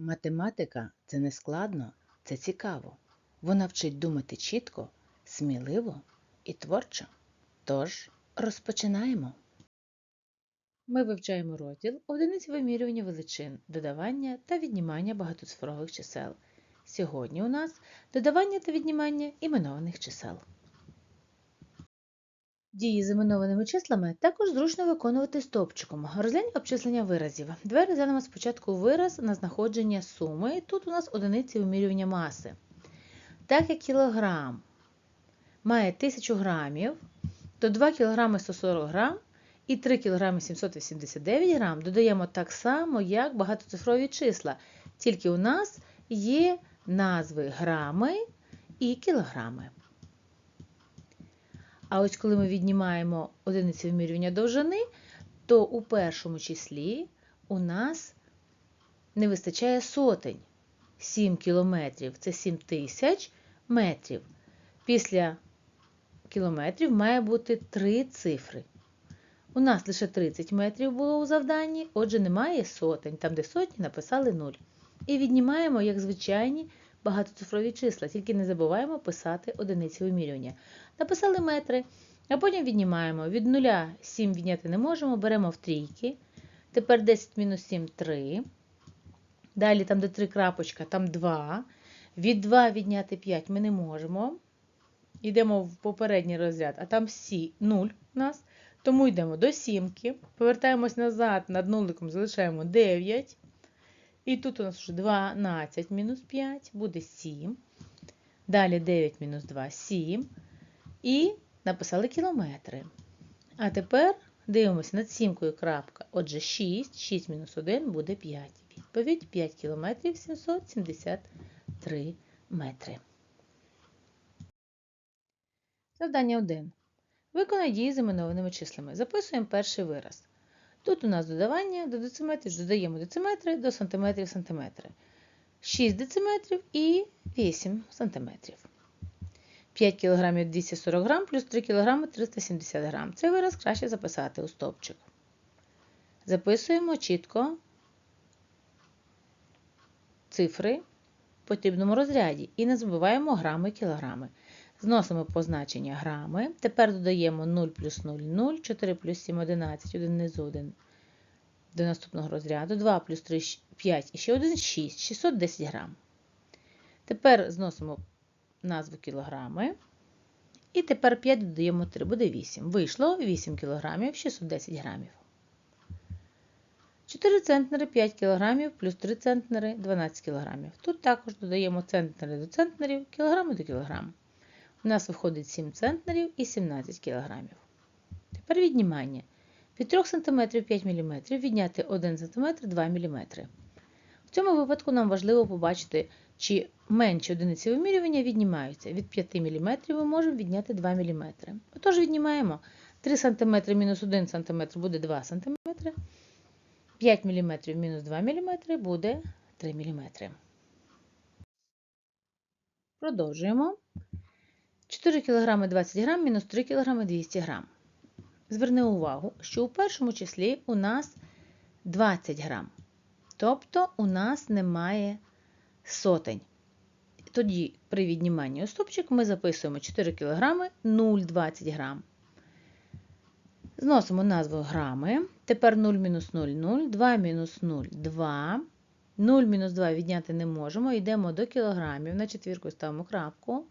Математика це не складно, це цікаво. Вона вчить думати чітко, сміливо і творчо. Тож розпочинаємо. Ми вивчаємо розділ одиниць вимірювання величин, додавання та віднімання багатоцифрових чисел. Сьогодні у нас додавання та віднімання іменованих чисел. Дії з іменованими числами також зручно виконувати стовпчиком. Розглянь обчислення виразів. Давай розглянемо спочатку вираз на знаходження суми. Тут у нас одиниці вимірювання маси. Так як кілограм має 1000 грамів, то 2 кг 140 грам і 3 кг 789 грам додаємо так само, як багатоцифрові числа. Тільки у нас є назви грами і кілограми. А ось коли ми віднімаємо одиниці вимірювання довжини, то у першому числі у нас не вистачає сотень. 7 кілометрів це 7 тисяч метрів. Після кілометрів має бути 3 цифри. У нас лише 30 метрів було у завданні, отже, немає сотень. Там, де сотні, написали 0. І віднімаємо, як звичайні, багатоцифрові числа, тільки не забуваємо писати одиниці вимірювання. Написали метри, а потім віднімаємо. Від 0 7 відняти не можемо, беремо в трійки. Тепер 10 мінус 7 3. Далі, там, де 3 крапочка, там 2. Від 2 відняти 5 ми не можемо. Йдемо в попередній розряд, а там всі 0 у нас. Тому йдемо до сімки, повертаємось назад, над нуликом залишаємо 9. І тут у нас вже 12 мінус 5, буде 7. Далі 9 мінус 2 7. І написали кілометри. А тепер дивимося над сімкою крапка. Отже, 6, 6 мінус 1 буде 5. Відповідь 5 кілометрів 773 метри. Завдання 1. Виконай дії з іменованими числами. Записуємо перший вираз. Тут у нас додавання до дециметрів, додаємо дециметри до сантиметрів сантиметри. 6 дециметрів і 8 сантиметрів. 5 кг 240 г плюс 3 кг 370 г. Цей вираз краще записати у стовпчик. Записуємо чітко цифри в потрібному розряді і не забуваємо грами кілограми. Зносимо позначення грами. Тепер додаємо 0 плюс 0 0, 4 плюс 7 11, 1 внизу 1 до наступного розряду, 2 плюс 3 5 і ще 1 6, 610 грам. Тепер зносимо назву кілограми. І тепер 5 додаємо 3, буде 8. Вийшло 8 кілограмів 610 грамів. 4 центнери 5 кілограмів плюс 3 центнери 12 кілограмів. Тут також додаємо центнери до центнерів, кілограми до кілограм. У нас виходить 7 центнерів і 17 кілограмів. Тепер віднімання. Від 3 см 5 мм відняти 1 см 2 мм. В цьому випадку нам важливо побачити, чи менші одиниці вимірювання віднімаються. Від 5 мм ми можемо відняти 2 мм. Отож, віднімаємо 3 см мінус 1 см буде 2 см. 5 мм мінус 2 мм буде 3 мм. Продовжуємо. 4 кг 20 г мінус 3 кг 200 г. Зверни увагу, що у першому числі у нас 20 грам. Тобто у нас немає сотень. Тоді при відніманні стопчик ми записуємо 4 кг 0,20 грам. Зносимо назву грами. Тепер 0 мінус 0 0, 2 мінус 0 2. 0 мінус 2 відняти не можемо. Йдемо до кілограмів. На четвірку ставимо крапку.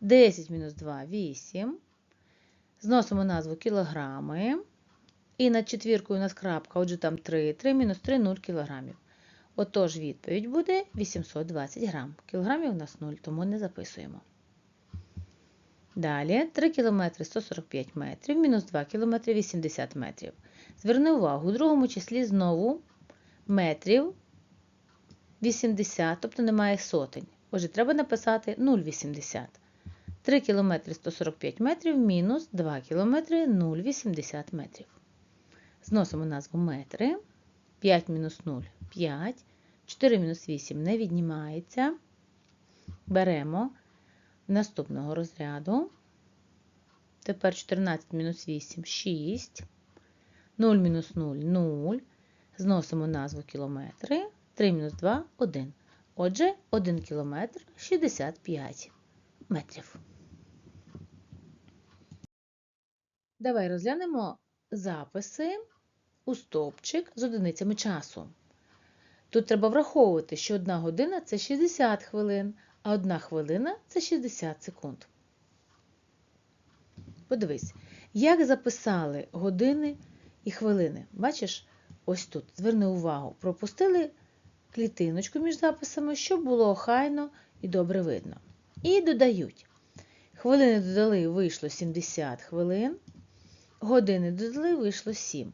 10 мінус 2 8. Зносимо назву кілограми. І над четвіркою у нас крапка, отже, там 3. 3 мінус 3 0 кілограмів. Отож, відповідь буде 820 грам. Кілограмів у нас 0, тому не записуємо. Далі 3 км 145 метрів, мінус 2 км 80 метрів. Зверни увагу, у другому числі знову метрів 80, тобто немає сотень. Отже, треба написати 0,80. 3 км 145 метрів мінус 2 км 0,80 метрів. Зносимо назву метри. 5 мінус 0 5. 4 мінус 8 не віднімається. Беремо наступного розряду. Тепер 14 мінус 8 6. 0 мінус 0 0. Зносимо назву кілометри. 3 мінус 2 – 1. Отже, 1 кілометр 65 метрів. Давай розглянемо записи у стовпчик з одиницями часу. Тут треба враховувати, що 1 година це 60 хвилин, а 1 хвилина це 60 секунд. Подивись, як записали години і хвилини. Бачиш, ось тут, зверни увагу, пропустили клітиночку між записами, щоб було охайно і добре видно. І додають. Хвилини додали, вийшло 70 хвилин, години додали, вийшло 7.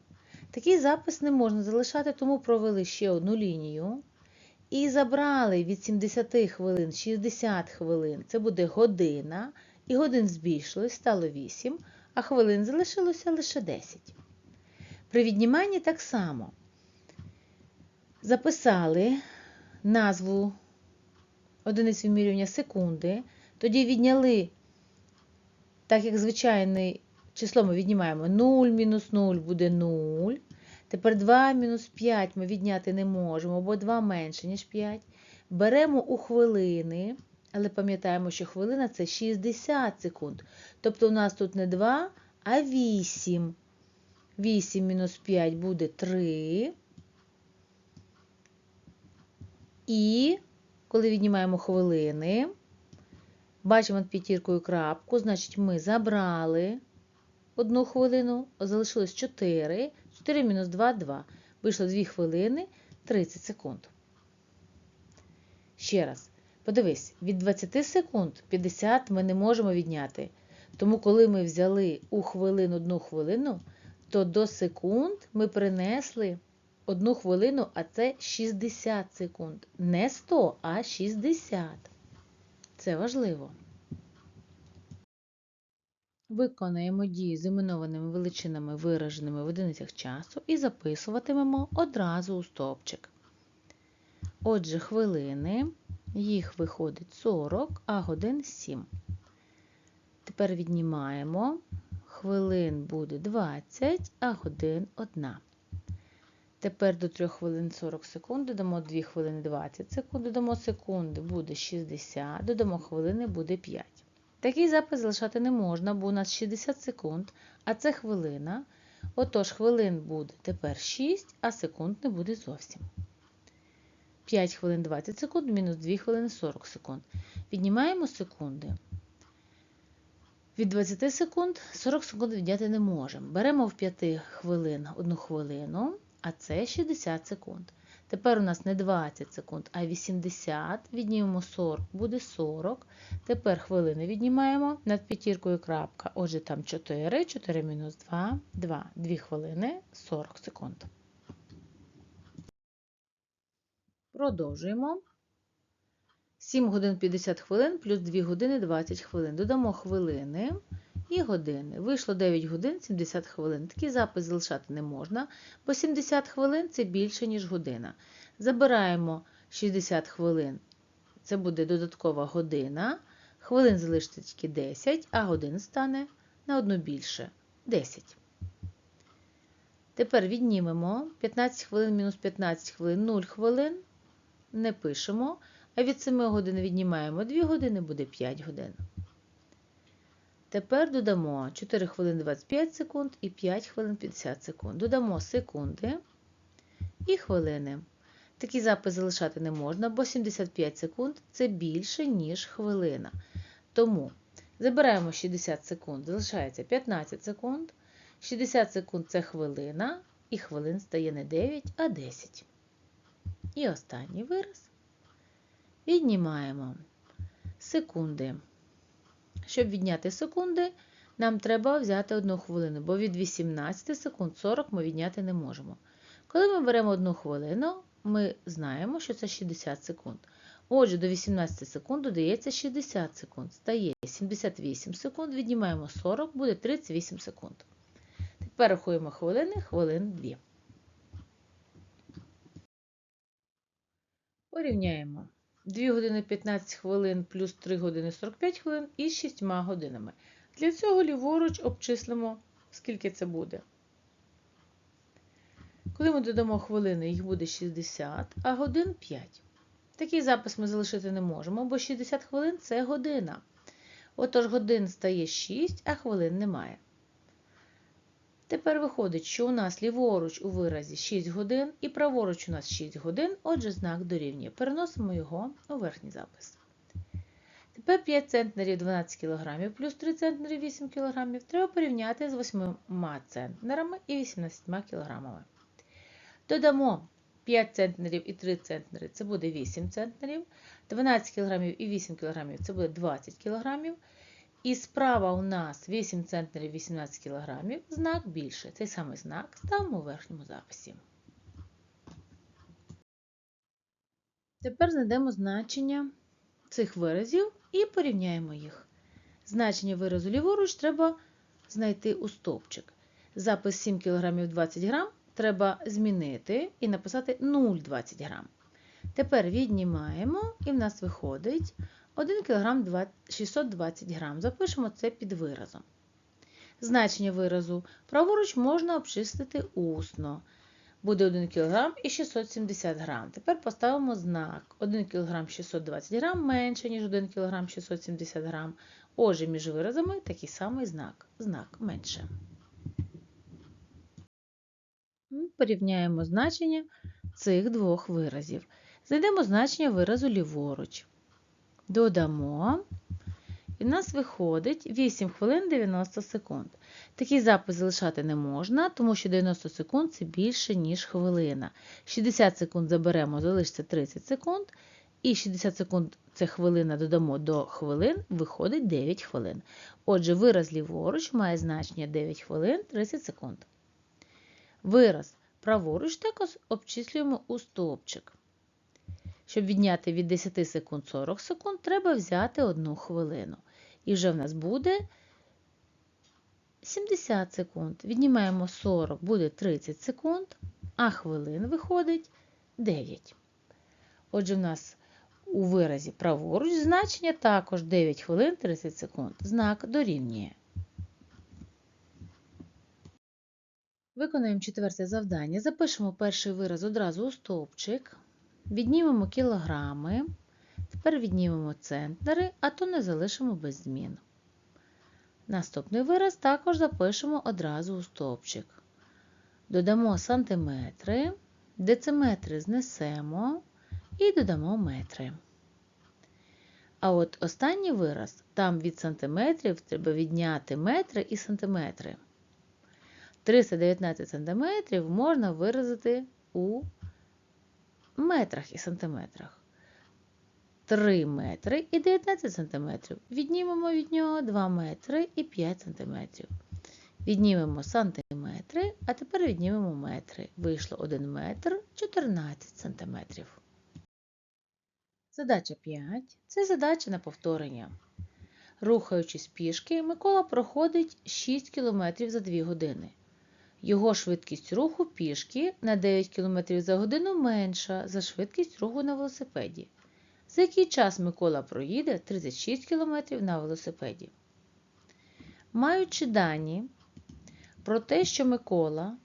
Такий запис не можна залишати, тому провели ще одну лінію. І забрали від 70 хвилин 60 хвилин. Це буде година. І годин збільшилось, стало 8, а хвилин залишилося лише 10. При відніманні так само. Записали назву одиниць вимірювання секунди, тоді відняли, так як звичайне число ми віднімаємо 0 мінус 0 буде 0. Тепер 2 мінус 5 ми відняти не можемо, бо 2 менше, ніж 5. Беремо у хвилини, але пам'ятаємо, що хвилина це 60 секунд. Тобто у нас тут не 2, а 8. 8 мінус 5 буде 3. І коли віднімаємо хвилини, бачимо над п'ятіркою крапку, значить ми забрали одну хвилину, залишилось 4. 4 мінус 2 – 2. Вийшло 2 хвилини 30 секунд. Ще раз, подивись, від 20 секунд 50 ми не можемо відняти. Тому, коли ми взяли у хвилин одну хвилину, то до секунд ми принесли одну хвилину, а це 60 секунд. Не 100, а 60. Це важливо. Виконаємо дії з іменованими величинами, вираженими в одиницях часу, і записуватимемо одразу у стовпчик. Отже, хвилини, їх виходить 40, а годин 7. Тепер віднімаємо. Хвилин буде 20, а годин 1. Тепер до 3 хвилин 40 секунд, додамо 2 хвилини 20 секунд, додамо секунди буде 60, додамо хвилини буде 5. Такий запис залишати не можна, бо у нас 60 секунд, а це хвилина. Отож, хвилин буде тепер 6, а секунд не буде зовсім. 5 хвилин 20 секунд, мінус 2 хвилини 40 секунд. Піднімаємо секунди. Від 20 секунд 40 секунд відняти не можемо. Беремо в 5 хвилин 1 хвилину, а це 60 секунд. Тепер у нас не 20 секунд, а 80. Віднімемо 40, буде 40. Тепер хвилини віднімаємо над п'ятіркою крапка. Отже, там 4, 4 мінус 2, 2. 2 хвилини 40 секунд. Продовжуємо. 7 годин 50 хвилин плюс 2 години 20 хвилин. Додамо хвилини і години. Вийшло 9 годин 70 хвилин. Такий запис залишати не можна, бо 70 хвилин це більше, ніж година. Забираємо 60 хвилин. Це буде додаткова година. Хвилин залишиться тільки 10, а годин стане на одну більше 10. Тепер віднімемо 15 хвилин мінус 15 хвилин 0 хвилин. Не пишемо. А від 7 годин віднімаємо 2 години, буде 5 годин. Тепер додамо 4 хвилини 25 секунд і 5 хвилин 50 секунд. Додамо секунди і хвилини. Такий запис залишати не можна, бо 75 секунд це більше, ніж хвилина. Тому забираємо 60 секунд, залишається 15 секунд. 60 секунд це хвилина, і хвилин стає не 9, а 10. І останній вираз. Віднімаємо секунди. Щоб відняти секунди, нам треба взяти 1 хвилину, бо від 18 секунд 40 ми відняти не можемо. Коли ми беремо 1 хвилину, ми знаємо, що це 60 секунд. Отже, до 18 секунд додається 60 секунд. Стає 78 секунд, віднімаємо 40, буде 38 секунд. Тепер рахуємо хвилини, хвилин 2. Порівняємо. 2 години 15 хвилин плюс 3 години 45 хвилин із 6 годинами. Для цього ліворуч обчислимо, скільки це буде. Коли ми додамо хвилини, їх буде 60, а годин 5. Такий запис ми залишити не можемо, бо 60 хвилин це година. Отож, годин стає 6, а хвилин немає. Тепер виходить, що у нас ліворуч у виразі 6 годин і праворуч у нас 6 годин, отже, знак дорівнює. Переносимо його у верхній запис. Тепер 5 центнерів 12 кг плюс 3 центнери 8 кг треба порівняти з 8 центнерами і 18 кг. Додамо 5 центнерів і 3 центнери це буде 8 центнерів, 12 кг і 8 кг це буде 20 кг. І справа у нас 8 центнерів 18 кг, знак більше. Цей самий знак ставимо у верхньому записі. Тепер знайдемо значення цих виразів і порівняємо їх. Значення виразу ліворуч треба знайти у стовпчик. Запис 7 кг 20 г треба змінити і написати 0,20 г. Тепер віднімаємо, і в нас виходить 1 кг 620 г. Запишемо це під виразом. Значення виразу праворуч можна обчислити усно. Буде 1 кг і 670 г. Тепер поставимо знак. 1 кг 620 г менше, ніж 1 кг 670 г. Отже, між виразами такий самий знак. Знак менше. Порівняємо значення цих двох виразів. Знайдемо значення виразу ліворуч. Додамо. І в нас виходить 8 хвилин 90 секунд. Такий запис залишати не можна, тому що 90 секунд це більше, ніж хвилина. 60 секунд заберемо, залишиться 30 секунд. І 60 секунд це хвилина додамо до хвилин, виходить 9 хвилин. Отже, вираз ліворуч має значення 9 хвилин 30 секунд. Вираз праворуч також обчислюємо у стовпчик. Щоб відняти від 10 секунд 40 секунд, треба взяти 1 хвилину. І вже в нас буде 70 секунд. Віднімаємо 40, буде 30 секунд, а хвилин виходить 9. Отже, в нас у виразі праворуч значення також 9 хвилин 30 секунд. Знак дорівнює. Виконаємо четверте завдання. Запишемо перший вираз одразу у стовпчик. Віднімемо кілограми. Тепер віднімемо центнери, а то не залишимо без змін. Наступний вираз також запишемо одразу у стовпчик. Додамо сантиметри, дециметри знесемо і додамо метри. А от останній вираз, там від сантиметрів треба відняти метри і сантиметри. 319 см можна виразити у метрах і сантиметрах. 3 метри і 19 см. Віднімемо від нього 2 метри і 5 см. Віднімемо сантиметри, а тепер віднімемо метри. Вийшло 1 метр 14 см. Задача 5. Це задача на повторення. Рухаючись пішки, Микола проходить 6 км за 2 години. Його швидкість руху пішки на 9 км за годину менша за швидкість руху на велосипеді. За який час Микола проїде 36 км на велосипеді. Маючи дані про те, що Микола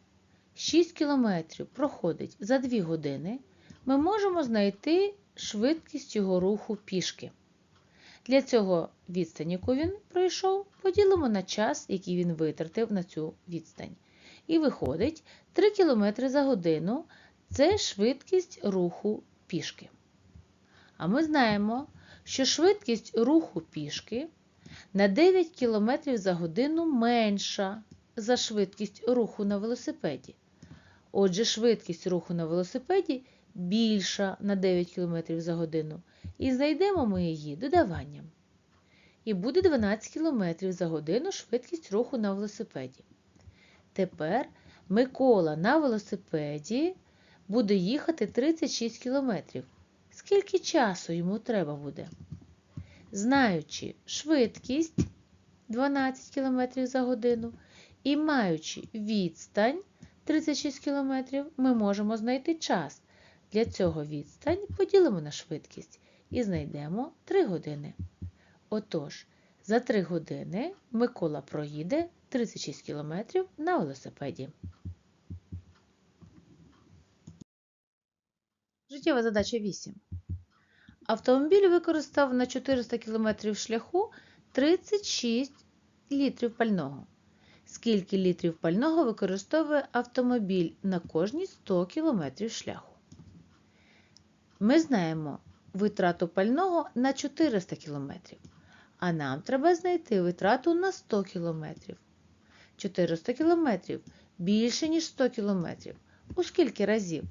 6 км проходить за 2 години, ми можемо знайти швидкість його руху пішки. Для цього відстань, яку він пройшов, поділимо на час, який він витратив на цю відстань. І виходить 3 км за годину це швидкість руху пішки. А ми знаємо, що швидкість руху пішки на 9 км за годину менша за швидкість руху на велосипеді. Отже, швидкість руху на велосипеді більша на 9 км за годину. І знайдемо ми її додаванням. І буде 12 км за годину швидкість руху на велосипеді. Тепер Микола на велосипеді буде їхати 36 км. Скільки часу йому треба буде? Знаючи швидкість 12 км за годину і маючи відстань 36 км, ми можемо знайти час. Для цього відстань поділимо на швидкість і знайдемо 3 години. Отож, за 3 години Микола проїде 36 км на велосипеді. Життєва задача 8. Автомобіль використав на 400 км шляху 36 літрів пального. Скільки літрів пального використовує автомобіль на кожні 100 км шляху? Ми знаємо витрату пального на 400 км, а нам треба знайти витрату на 100 км. 400 км більше, ніж 100 км. У скільки разів?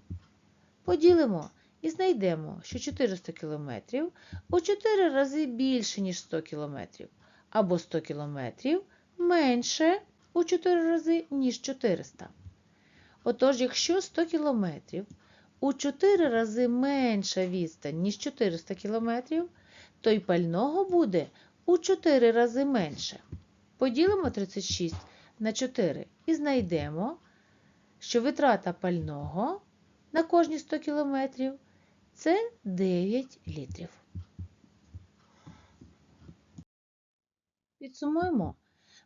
Поділимо і знайдемо, що 400 км у 4 рази більше, ніж 100 км, або 100 км менше у 4 рази, ніж 400. Отож, якщо 100 км у 4 рази менша відстань, ніж 400 км, то й пального буде у 4 рази менше. Поділимо 36 на 4 і знайдемо, що витрата пального на кожні 100 км це 9 літрів. Підсумуємо.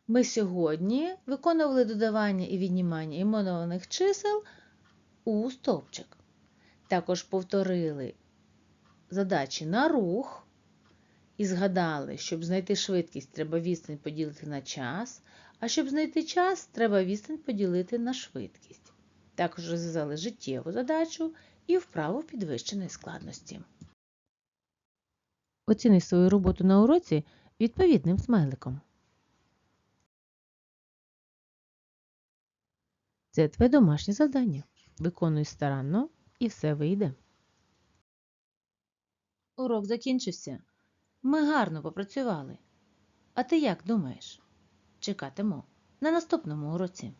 Ми сьогодні виконували додавання і віднімання іменованих чисел у стовпчик. Також повторили задачі на рух і згадали, щоб знайти швидкість, треба відстань поділити на час, а щоб знайти час, треба відстань поділити на швидкість. Також розв'язали життєву задачу і вправу підвищеної складності. Оціни свою роботу на уроці відповідним смайликом. Це твоє домашнє завдання. Виконуй старанно і все вийде. Урок закінчився. Ми гарно попрацювали. А ти як думаєш? Чекатиму на наступному уроці.